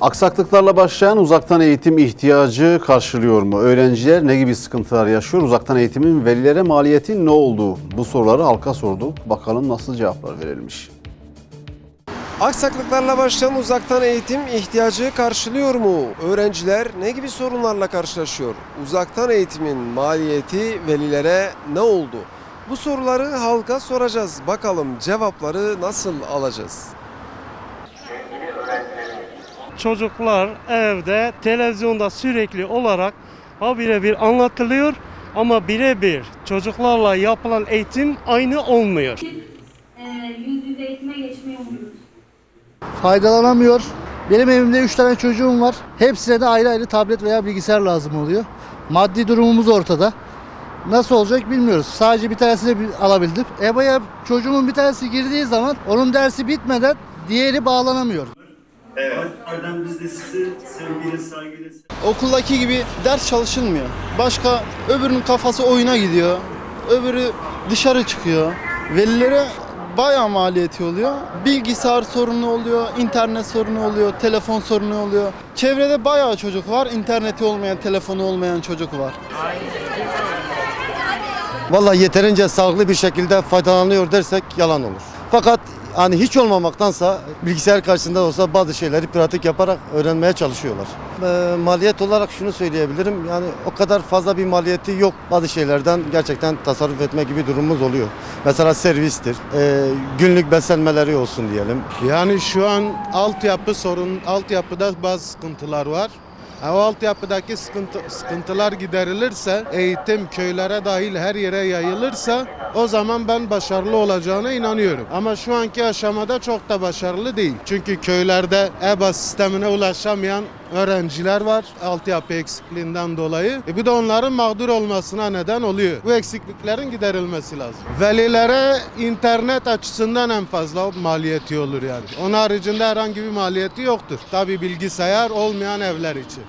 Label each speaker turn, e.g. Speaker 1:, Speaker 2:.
Speaker 1: Aksaklıklarla başlayan uzaktan eğitim ihtiyacı karşılıyor mu? Öğrenciler ne gibi sıkıntılar yaşıyor? Uzaktan eğitimin velilere maliyeti ne oldu? Bu soruları halka sorduk. Bakalım nasıl cevaplar verilmiş.
Speaker 2: Aksaklıklarla başlayan uzaktan eğitim ihtiyacı karşılıyor mu? Öğrenciler ne gibi sorunlarla karşılaşıyor? Uzaktan eğitimin maliyeti velilere ne oldu? Bu soruları halka soracağız. Bakalım cevapları nasıl alacağız?
Speaker 3: Çocuklar evde televizyonda sürekli olarak ha birebir anlatılıyor ama birebir çocuklarla yapılan eğitim aynı olmuyor.
Speaker 4: e, yüz yüze eğitime geçmeyi umuyoruz.
Speaker 5: faydalanamıyor. Benim evimde 3 tane çocuğum var. Hepsine de ayrı ayrı tablet veya bilgisayar lazım oluyor. Maddi durumumuz ortada. Nasıl olacak bilmiyoruz. Sadece bir tanesini bir- alabildim. EBA'ya çocuğumun bir tanesi girdiği zaman onun dersi bitmeden diğeri bağlanamıyor.
Speaker 6: Erdem biz de sizi sevgiyle, saygıyla
Speaker 7: okuldaki gibi ders çalışılmıyor. Başka öbürünün kafası oyuna gidiyor. Öbürü dışarı çıkıyor. Velilere bayağı maliyeti oluyor. Bilgisayar sorunu oluyor, internet sorunu oluyor, telefon sorunu oluyor. Çevrede bayağı çocuk var. interneti olmayan, telefonu olmayan çocuk var.
Speaker 8: Vallahi yeterince sağlıklı bir şekilde faydalanıyor dersek yalan olur. Fakat hani hiç olmamaktansa bilgisayar karşısında olsa bazı şeyleri pratik yaparak öğrenmeye çalışıyorlar. Ee, maliyet olarak şunu söyleyebilirim. Yani o kadar fazla bir maliyeti yok. Bazı şeylerden gerçekten tasarruf etme gibi durumumuz oluyor. Mesela servistir, e, günlük beslenmeleri olsun diyelim.
Speaker 9: Yani şu an altyapı sorun, altyapıda bazı sıkıntılar var. Ha, O altyapıdaki sıkıntı, sıkıntılar giderilirse, eğitim köylere dahil her yere yayılırsa o zaman ben başarılı olacağına inanıyorum. Ama şu anki aşamada çok da başarılı değil. Çünkü köylerde EBA sistemine ulaşamayan öğrenciler var altyapı eksikliğinden dolayı. E bir de onların mağdur olmasına neden oluyor. Bu eksikliklerin giderilmesi lazım. Velilere internet açısından en fazla maliyeti olur yani. Onun haricinde herhangi bir maliyeti yoktur. Tabi bilgisayar olmayan evler için.